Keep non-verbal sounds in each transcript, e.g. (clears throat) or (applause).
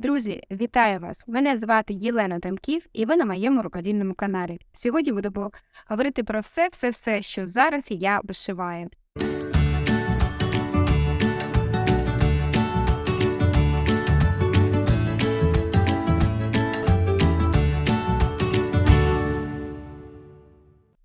Друзі, вітаю вас! Мене звати Єлена Тамків, і ви на моєму рукодільному каналі. Сьогодні будемо говорити про все, все, все, що зараз я вишиваю.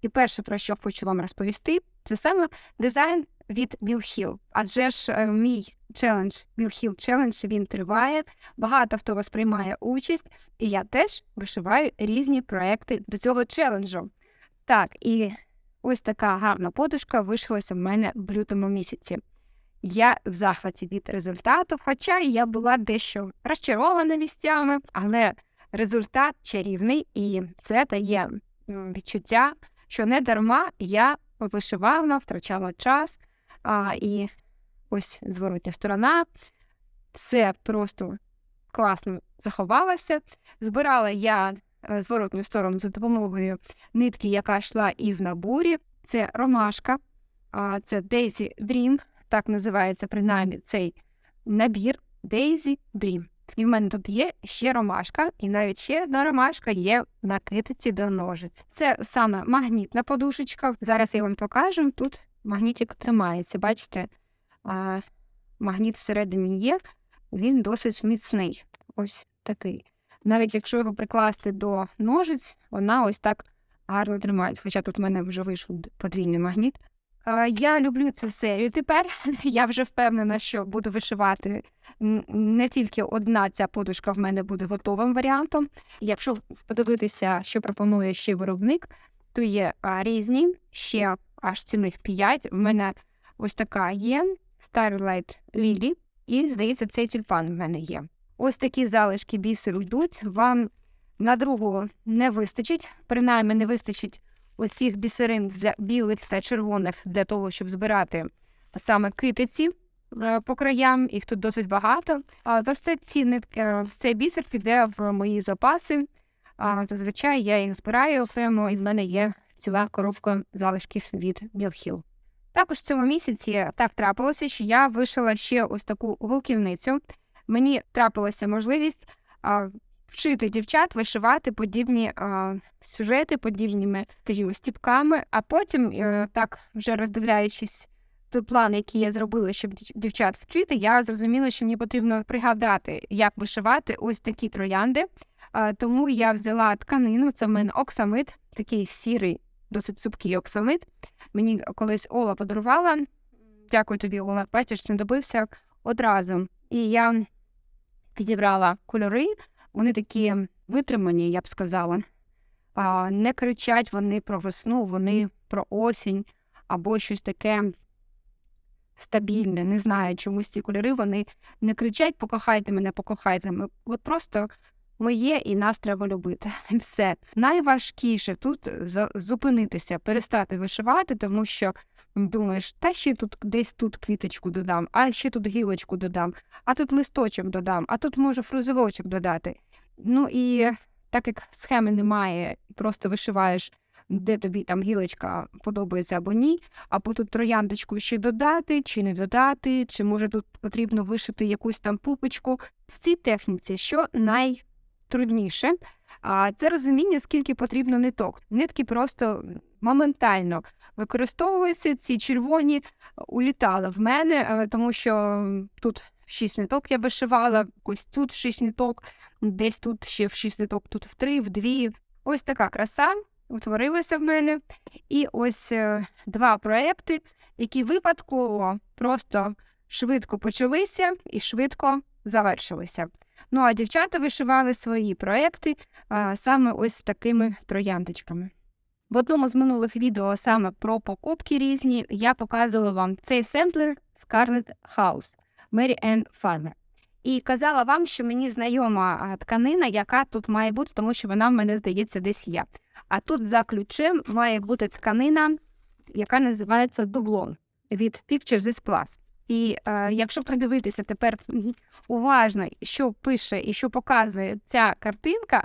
І перше, про що хочу вам розповісти, це саме дизайн від Hill. Адже ж е, мій челендж Hill Challenge, він триває, багато хто вас приймає участь, і я теж вишиваю різні проекти до цього челенджу. Так, і ось така гарна подушка вишилася в мене в лютому місяці. Я в захваті від результату, хоча я була дещо розчарована місцями, але результат чарівний, і це дає відчуття, що не дарма я вишивала, втрачала час, а, і ось зворотня сторона. Все просто класно заховалося. Збирала я е, зворотню сторону за допомогою нитки, яка йшла і в наборі. Це ромашка, це Daisy Dream, так називається принаймні цей набір Daisy Dream. І в мене тут є ще ромашка, і навіть ще одна ромашка є на китиці до ножиць. Це саме магнітна подушечка. Зараз я вам покажу. Тут магнітик тримається. Бачите, магніт всередині є, він досить міцний. Ось такий. Навіть якщо його прикласти до ножиць, вона ось так гарно тримається. Хоча тут в мене вже вийшов подвійний магніт. Я люблю цю серію тепер. (laughs) Я вже впевнена, що буду вишивати не тільки одна ця подушка в мене буде готовим варіантом. Якщо подивитися, що пропонує ще виробник, то є різні, ще аж цілих п'ять. У мене ось така є Starlight Lily, і, здається, цей тюльпан в мене є. Ось такі залишки бісеру йдуть. Вам на другого не вистачить, принаймні не вистачить оцих бісерин для білих та червоних для того, щоб збирати саме китиці е, по краям, їх тут досить багато. Тож це е, цей бісер піде в мої запаси. Зазвичай я їх збираю окремо, і в мене є ціла коробка залишків від Білхіл. Також в цьому місяці так трапилося, що я вишила ще ось таку гуківницю. Мені трапилася можливість а, вчити дівчат вишивати подібні а, сюжети, подібними, скажімо, стіпками, а потім, е, так вже роздивляючись той план, який я зробила, щоб дівчат вчити, я зрозуміла, що мені потрібно пригадати, як вишивати ось такі троянди. А, Тому я взяла тканину, це в мене оксамит, такий сірий, досить цупкий оксамит. Мені колись Ола подарувала. Дякую тобі, Ола. Бачиш, не добився одразу. І я підібрала кольори, вони такі витримані, я б сказала. А, не кричать вони про весну, вони про осінь або щось таке стабільне. Не знаю, чомусь ці кольори вони не кричать покохайте мене, покохайте мене. От просто моє і нас треба любити. (laughs) Все. Найважкіше тут за- зупинитися, перестати вишивати, тому що думаєш, та ще тут десь тут квіточку додам, а ще тут гілочку додам, а тут листочок додам, а тут може фрузелочок додати. Ну і так як схеми немає, просто вишиваєш, де тобі там гілочка подобається або ні, або тут трояндочку ще додати, чи не додати, чи може тут потрібно вишити якусь там пупочку. В цій техніці що найтрудніше, а це розуміння, скільки потрібно ниток. Нитки просто моментально використовуються, ці червоні улітали в мене, е, тому що тут шість ниток я вишивала, ось тут шість ниток, десь тут ще в шість ниток, тут в три, в дві. Ось така краса утворилася в мене. І ось е, два проекти, які випадково просто швидко почалися і швидко завершилися. Ну а дівчата вишивали свої проекти а, саме ось такими трояндочками. В одному з минулих відео саме про покупки різні я показувала вам цей семплер Scarlet House Mary Ann Farmer. І казала вам, що мені знайома тканина, яка тут має бути, тому що вона в мене, здається, десь є. А тут за ключем має бути тканина, яка називається дублон від Pictures is Plus. І е, якщо придивитися тепер уважно, що пише і що показує ця картинка,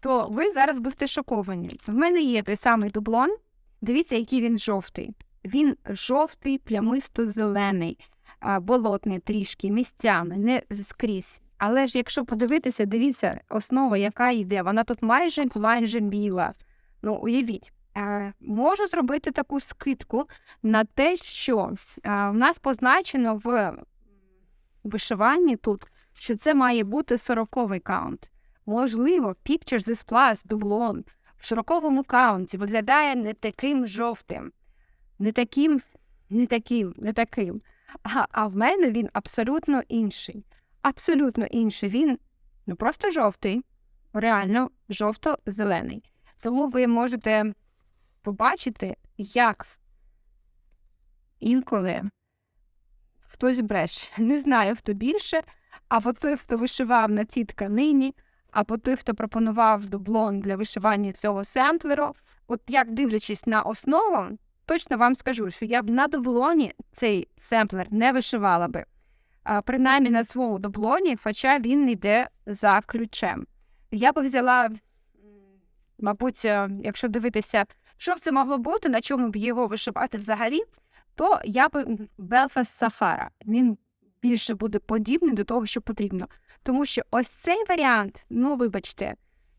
то ви зараз будете шоковані. В мене є той самий дублон. Дивіться, який він жовтий. Він жовтий, плямисто-зелений, болотний трішки місцями, не скрізь. Але ж якщо подивитися, дивіться, основа, яка йде, вона тут майже майже біла. Ну, уявіть, можу зробити таку скидку на те, що е, в нас позначено в вишиванні тут, що це має бути сороковий каунт. Можливо, Pictures is Plus дублон в сороковому каунті виглядає не таким жовтим, не таким, не таким, не таким. А, а в мене він абсолютно інший. Абсолютно інший. Він ну просто жовтий, реально жовто-зелений. Тому ви можете побачити, як інколи хтось бреше. (laughs) Не знаю, хто більше, або той, хто вишивав на цій тканині, або той, хто пропонував дублон для вишивання цього семплеру. От як дивлячись на основу, точно вам скажу, що я б на дублоні цей семплер не вишивала би. А, принаймні на своєму дублоні, хоча він йде за ключем. Я би взяла, мабуть, е, якщо дивитися, що б це могло бути, на чому б його вишивати взагалі, то я би Belfast Sahara. Він більше буде подібний до того, що потрібно. Тому що ось цей варіант, ну вибачте,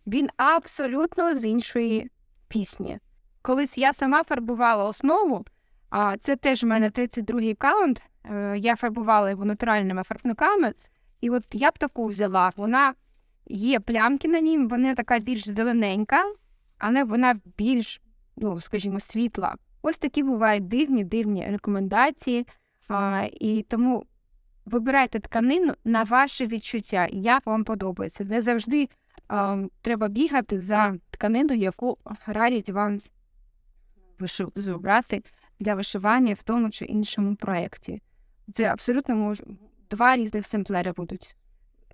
він абсолютно з іншої пісні. Колись я сама фарбувала основу, а це теж в мене 32-й каунт. е, Я фарбувала його натуральними фарбниками, і от я б таку взяла. Вона є плямки на ній, вона така більш зелененька, але вона більш, ну, скажімо, світла. Ось такі бувають дивні, дивні рекомендації. А, і тому вибирайте тканину на ваше відчуття, як вам подобається. Не завжди а, треба бігати за тканину, яку радять вам вишив... брати для вишивання в тому чи іншому проєкті. Це абсолютно мож... два різних семплери будуть.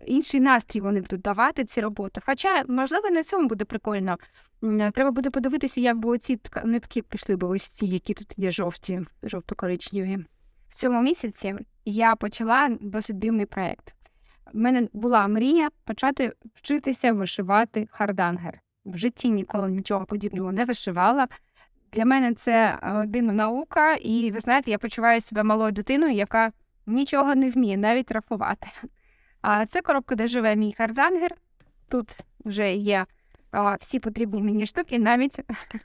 Інший настрій вони будуть давати ці роботи. Хоча, можливо, на цьому буде прикольно. Треба буде подивитися, як би оці нитки пішли, бо ось ці, які тут є жовті, жовто-коричневі. В цьому місяці я почала досить дивний проєкт. У мене була мрія почати вчитися вишивати хардангер. В житті ніколи нічого подібного не вишивала. Для мене це дивна наука, і ви знаєте, я почуваю себе малою дитиною, яка нічого не вміє навіть рахувати. А це коробка, де живе мій хардангер. Тут вже є а, всі потрібні мені штуки, навіть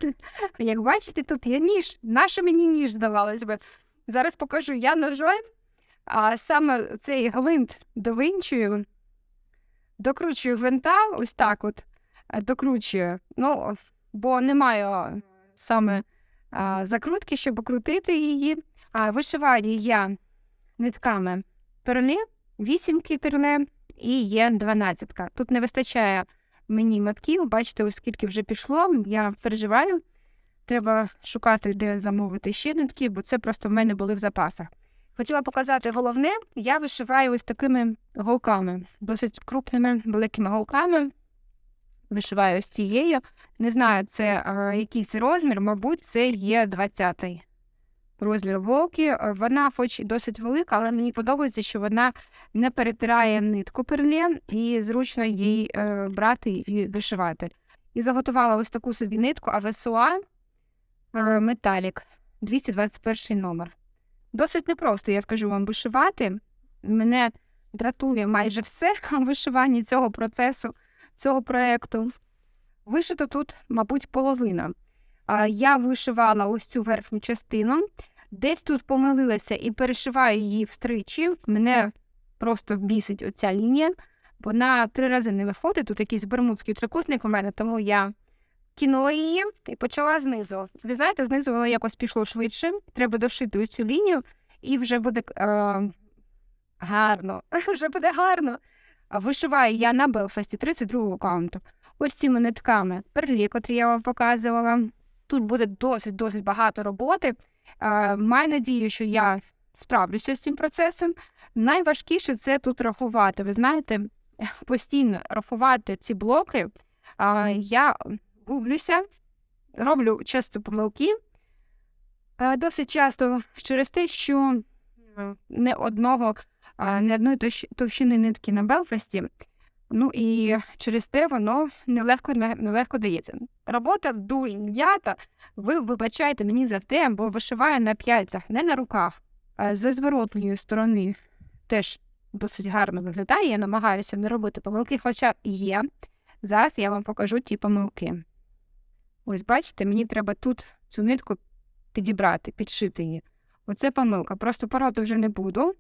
(laughs) як бачите, тут є ніж. Наше мені ніж здавалось би. Зараз покажу я ножом, а саме цей гвинт довинчую, докручую гвинта, ось так от е, докручую. Ну, бо не маю саме а, закрутки, щоб крутити її. А вишиваю я нитками перле, вісімки перле і є 12. Тут не вистачає мені мотків. Бачите, ось скільки вже пішло. Я переживаю. Треба шукати, де замовити ще нитки, бо це просто в мене були в запасах. Хотіла показати головне, я вишиваю ось такими голками, досить крупними великими голками. Вишиваю ось цією. Не знаю, це е, якийсь розмір, мабуть, це є 20-й розмір голки. Е, Вона, хоч і досить велика, але мені подобається, що вона не перетирає нитку перле і зручно їй е, брати і вишивати. І заготувала ось таку собі нитку Авесуа Металік 221 номер. Досить непросто, я скажу вам, вишивати. Мене дратує майже все в вишиванні цього процесу, цього проєкту. Вишито тут, мабуть, половина. Я вишивала ось цю верхню частину, десь тут помилилася і перешиваю її втричі. Мене просто бісить оця лінія. Вона три рази не виходить. Тут якийсь бермудський трикутник у мене, тому я кинула її і почала знизу. Ви знаєте, знизу воно якось пішло швидше. Треба дошити цю лінію, і вже буде е, гарно. (laughs) Вже буде гарно. Вишиваю я на Белфасті 32-го каунту. Ось цими нитками перлі, котрі я вам показувала. Тут буде досить-досить багато роботи. Е, Маю надію, що я справлюся з цим процесом. Найважкіше це тут рахувати. Ви знаєте, постійно рахувати ці блоки. Я гублюся, роблю часто помилки. Е, Досить часто через те, що е, не одного, не одної товщ- товщини нитки на Белфасті. Ну і через те воно нелегко, не- нелегко дається. Робота дуже м'ята. Ви вибачайте мені за те, бо вишиваю на п'яльцях, не на руках, а з зворотньої сторони теж досить гарно виглядає. Я намагаюся не робити помилки, хоча є. Зараз я вам покажу ті помилки. Ось бачите, мені треба тут цю нитку підібрати, підшити її. Оце помилка. Просто пороти вже не буду.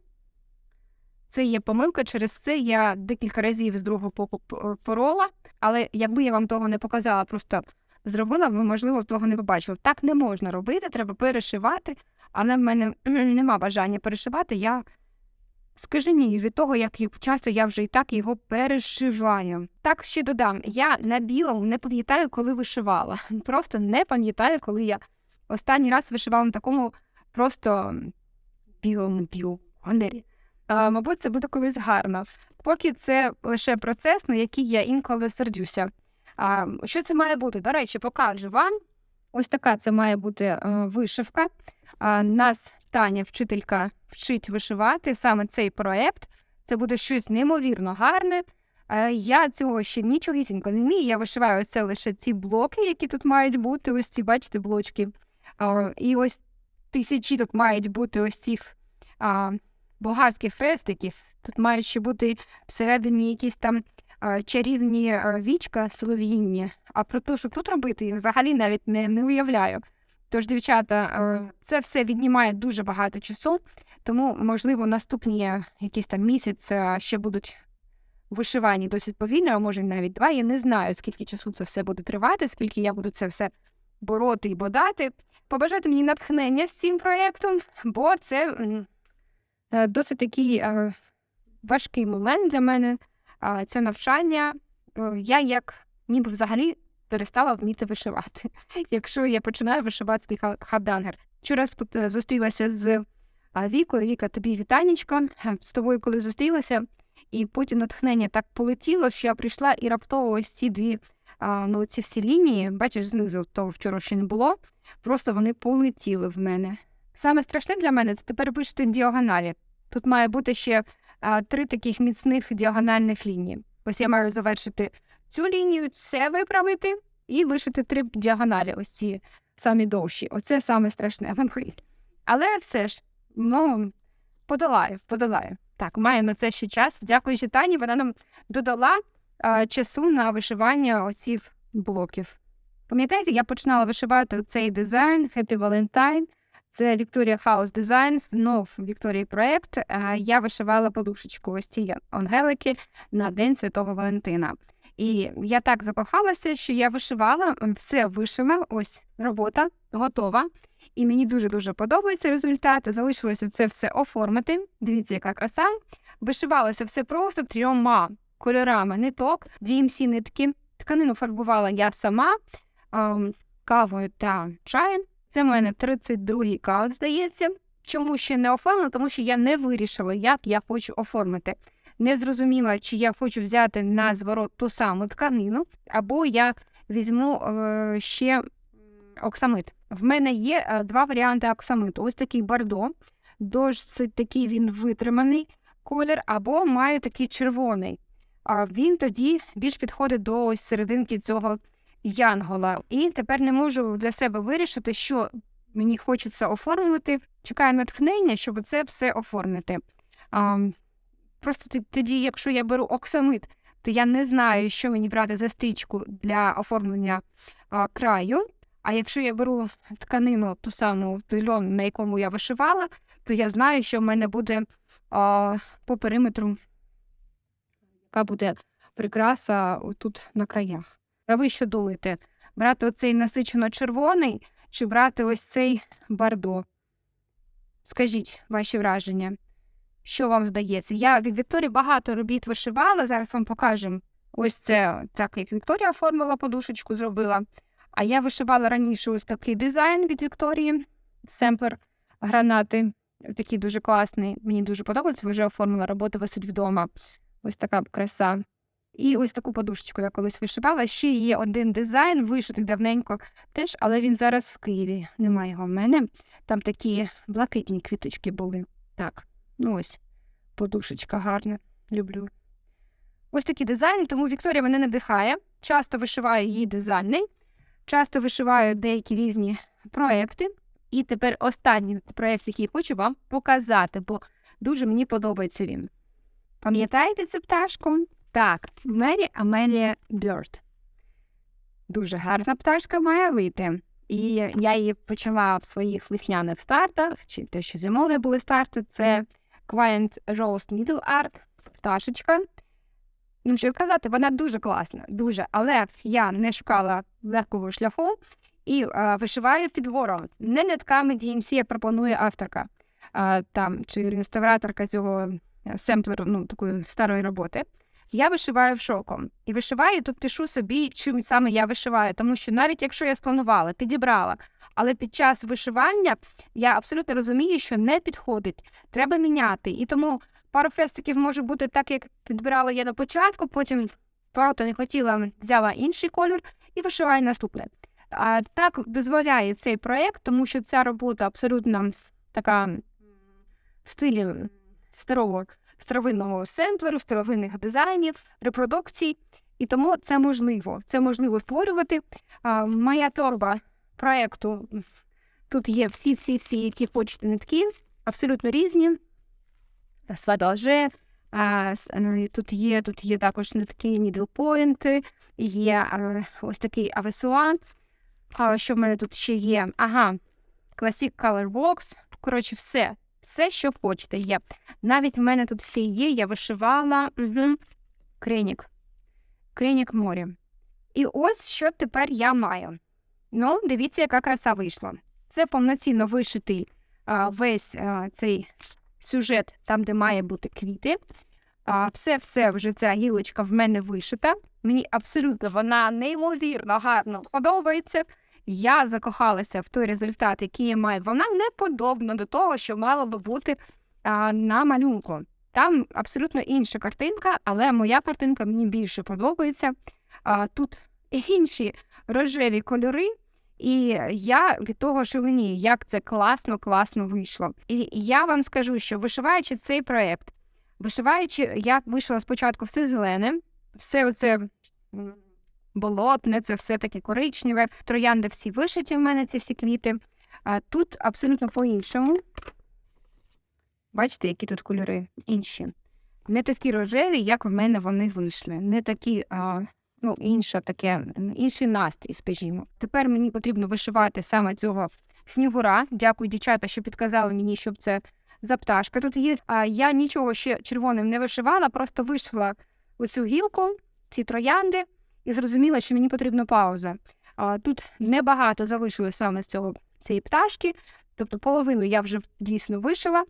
Це є помилка, через це я декілька разів з другого боку порола, але якби я вам того не показала, просто зробила, ви, можливо, того не побачили. Так не можна робити, треба перешивати, але в мене (clears throat) нема бажання перешивати. Я скаженію від того, як часто я вже і так його перешиваю. Так ще додам, я на білому не пам'ятаю, коли вишивала. (laughs) Просто не пам'ятаю, коли я останній раз вишивала на такому просто білому білому мабуть, це буде колись гарно. Поки це лише процес, на який я інколи сердюся. А, що це має бути? До речі, покажу вам. Ось така це має бути е, вишивка. Нас Таня, вчителька, вчить вишивати саме цей проєкт. Це буде щось неймовірно гарне. Я цього ще нічогісінько не вмію. Я вишиваю це лише ці блоки, які тут мають бути. Ось ці, бачите, блочки. І ось тисячі тут мають бути ось цих болгарських хрестиків. Тут мають ще бути всередині якісь там а, чарівні а, вічка солов'їнні. А про те, що тут робити, я взагалі навіть не, не уявляю. Тож, дівчата, е, це все віднімає дуже багато часу, тому, можливо, наступні якісь там місяць е, ще будуть вишивані досить повільно, а може навіть два. Я не знаю, скільки часу це все буде тривати, скільки я буду це все бороти і бодати. Побажати мені натхнення з цим проєктом, бо це е, досить такий е, важкий момент для мене. Це навчання. Е, Я як ніби взагалі перестала вміти вишивати, (laughs) якщо я починаю вишивати хабдангер. Вчора е, зустрілася з Вікою. Віка, тобі вітанечко. Е, З тобою, коли зустрілася, і потім натхнення так полетіло, що я прийшла і раптово ось ці дві ну, ці всі лінії, бачиш, знизу того вчора ще не було. Просто вони полетіли в мене. Саме страшне для мене це тепер вишити діагоналі. Тут має бути ще а, три таких міцних діагональних лінії. Ось я маю завершити цю лінію, це виправити і вишити три діагоналі, ось ці самі довші. Оце саме страшне. Але все ж, ну, подолаю, подолаю. Так, маю на це ще час. Дякуючи Тані, вона нам додала а, часу на вишивання оцих блоків. Пам'ятаєте, я починала вишивати цей дизайн Happy Valentine. Це Victoria House Designs, знов Вікторії проєкт. А, Я вишивала подушечку ось ці ангелики на День Святого Валентина. І я так закохалася, що я вишивала, все вишила, ось робота готова. І мені дуже-дуже подобається результат. Залишилося це все оформити. Дивіться, яка краса. Вишивалося все просто трьома кольорами ниток, DMC нитки. Тканину фарбувала я сама ем, кавою та чаєм. Це в мене 32-й каут, здається. Чому ще не оформила? Тому що я не вирішила, як я хочу оформити. Не зрозуміла, чи я хочу взяти на зворот ту саму тканину, або я візьму е, ще оксамит. В мене є е, два варіанти оксамиту. Ось такий бордо, досить такий він витриманий колір, або маю такий червоний. А він тоді більш підходить до ось серединки цього янгола. І тепер не можу для себе вирішити, що мені хочеться оформлювати. Чекаю натхнення, щоб це все оформити. А, просто тоді, якщо я беру оксамит, то я не знаю, що мені брати за стрічку для оформлення а, краю. А якщо я беру тканину, ту саму той льон, на якому я вишивала, то я знаю, що в мене буде а, по периметру, яка буде прикраса тут на краях. А ви що думаєте? Брати оцей насичено червоний чи брати ось цей бардо? Скажіть ваші враження. Що вам здається? Я від Вікторії багато робіт вишивала. Зараз вам покажемо. Ось це так, як Вікторія оформила подушечку, зробила. А я вишивала раніше ось такий дизайн від Вікторії, семплер гранати. Такий дуже класний. Мені дуже подобається. Вже оформила роботу висить вдома. Ось така краса. І ось таку подушечку я колись вишивала. Ще є один дизайн, вишитий давненько теж, але він зараз в Києві. Немає його в мене. Там такі блакитні квіточки були. Так, ну ось подушечка гарна. Люблю. Ось такі дизайни, тому Вікторія мене надихає. Часто вишиваю її дизайни, часто вишиваю деякі різні проекти. І тепер останній проєкт, який хочу вам показати, бо дуже мені подобається він. Пам'ятаєте цю пташку? Так, Мері Амелія Бьорд. Дуже гарна пташка має вийти. І я її почала в своїх весняних стартах, чи те, що зимові були старти, це Client Rose Needle Art, пташечка. Ну, що казати, вона дуже класна, дуже. Але я не шукала легкого шляху і а, вишиваю підвором. Не нитками DMC пропонує авторка а, там, чи реставраторка цього е, семплеру, ну, такої старої роботи. Я вишиваю шовком. І вишиваю, тут пишу собі, чим саме я вишиваю. Тому що навіть якщо я спланувала, підібрала, але під час вишивання я абсолютно розумію, що не підходить, треба міняти. І тому пару хрестиків може бути так, як підбирала я на початку, потім просто не хотіла, взяла інший кольор і вишиваю наступне. А так дозволяє цей проєкт, тому що ця робота абсолютно така в стилі старого старовинного семплеру, старовинних дизайнів, репродукцій. І тому це можливо. Це можливо створювати. А, моя торба проєкту тут є всі-всі-всі, які хочете нитки, абсолютно різні. Сладоже, а, ну, тут є, тут є також нитки point, є а, ось такий авесуа. А що в мене тут ще є? Ага, Classic Color Box. Коротше, все. Все, що хочете, є. Навіть в мене тут все є, я вишивала угу. кринік. Кринік моря. І ось що тепер я маю. Ну, дивіться, яка краса вийшла. Це повноцінно вишитий а, весь а, цей сюжет, там, де має бути квіти. Все-все вже ця гілочка в мене вишита. Мені абсолютно вона неймовірно гарно подобається. Я закохалася в той результат, який я маю. Вона не подобна до того, що мало би бути а, на малюнку. Там абсолютно інша картинка, але моя картинка мені більше подобається. А, тут інші рожеві кольори, і я від того шаленію, як це класно, класно вийшло. І я вам скажу, що вишиваючи цей проєкт, вишиваючи, я вийшла спочатку все зелене, все оце болотне, це все таке коричневе. Троянди всі вишиті в мене, ці всі квіти. А тут абсолютно по-іншому. Бачите, які тут кольори інші. Не такі рожеві, як в мене вони вийшли. Не такі, а, ну, інше таке, інший настрій, скажімо. Тепер мені потрібно вишивати саме цього снігура. Дякую, дівчата, що підказали мені, щоб це за пташка тут є. А я нічого ще червоним не вишивала, просто вишила оцю гілку, ці троянди, і зрозуміла, що мені потрібна пауза. Тут небагато залишили саме з цього цієї пташки, тобто половину я вже дійсно вишила.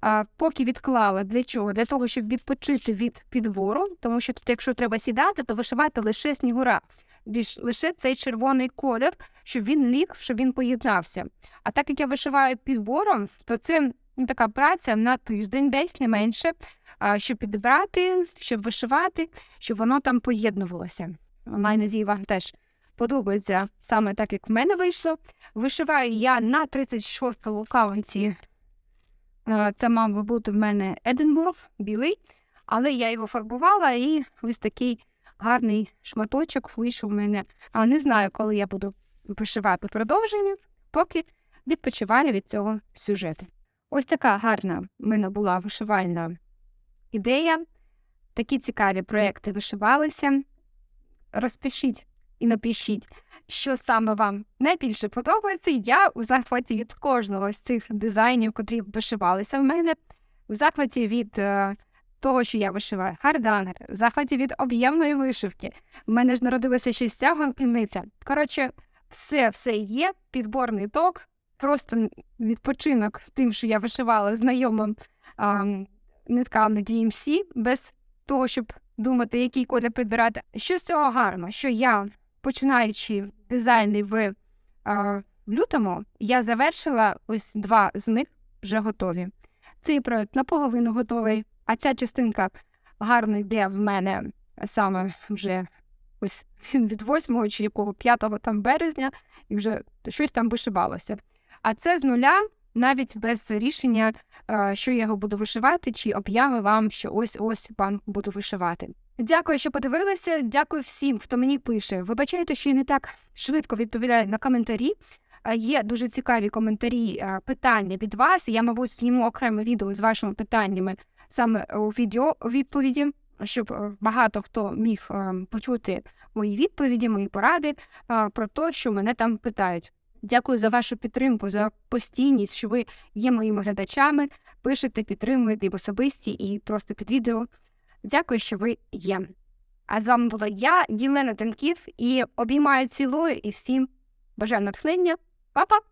А, поки відклала для чого? Для того, щоб відпочити від підбору, тому що тут, якщо треба сідати, то вишивати лише снігура, Лиш- лише цей червоний колір, щоб він ліг, щоб він поєднався. А так як я вишиваю підбором, то це ну, така праця на тиждень, десь не менше, щоб підібрати, щоб вишивати, щоб воно там поєднувалося. Маю надію, вам теж подобається саме так, як в мене вийшло. Вишиваю я на 36-му каунті. Е, Це мав би бути в мене Единбург, білий, але я його фарбувала і ось такий гарний шматочок вийшов в мене. А не знаю, коли я буду вишивати продовження, поки відпочиваю від цього сюжету. Ось така гарна в мене була вишивальна ідея. Такі цікаві проекти вишивалися. Розпишіть і напишіть, що саме вам найбільше подобається. Я у захваті від кожного з цих дизайнів, котрі вишивалися в мене, у захваті від е, того, що я вишиваю харданер, в захваті від об'ємної вишивки. У мене ж народилася ще стягом і. Коротше, все, все є, підборний ток, просто відпочинок тим, що я вишивала знайомим а, нитками DMC, без того, щоб думати, який колір підбирати. Що з цього гарно, що я, починаючи дизайни в, а, лютому, я завершила ось два з них вже готові. Цей проект наполовину готовий, а ця частинка гарно йде в мене саме вже ось (laughs) від 8 чи якого 5 там березня, і вже щось там вишивалося. А це з нуля, навіть без рішення, е, що я його буду вишивати, чи об'яви вам, що ось ось вам буду вишивати. Дякую, що подивилися. Дякую всім, хто мені пише. Вибачайте, що я не так швидко відповідаю на коментарі. е, є дуже цікаві коментарі, е, питання від вас. Я, мабуть, зніму окреме відео з вашими питаннями саме у відео відповіді, щоб багато хто міг е, почути мої відповіді, мої поради про те, що мене там питають. Дякую за вашу підтримку, за постійність, що ви є моїми глядачами, пишете, підтримуєте і в особисті, і просто під відео. Дякую, що ви є. А з вами була я, Єлена Танків, і обіймаю цілую і всім бажаю натхнення. Па-па!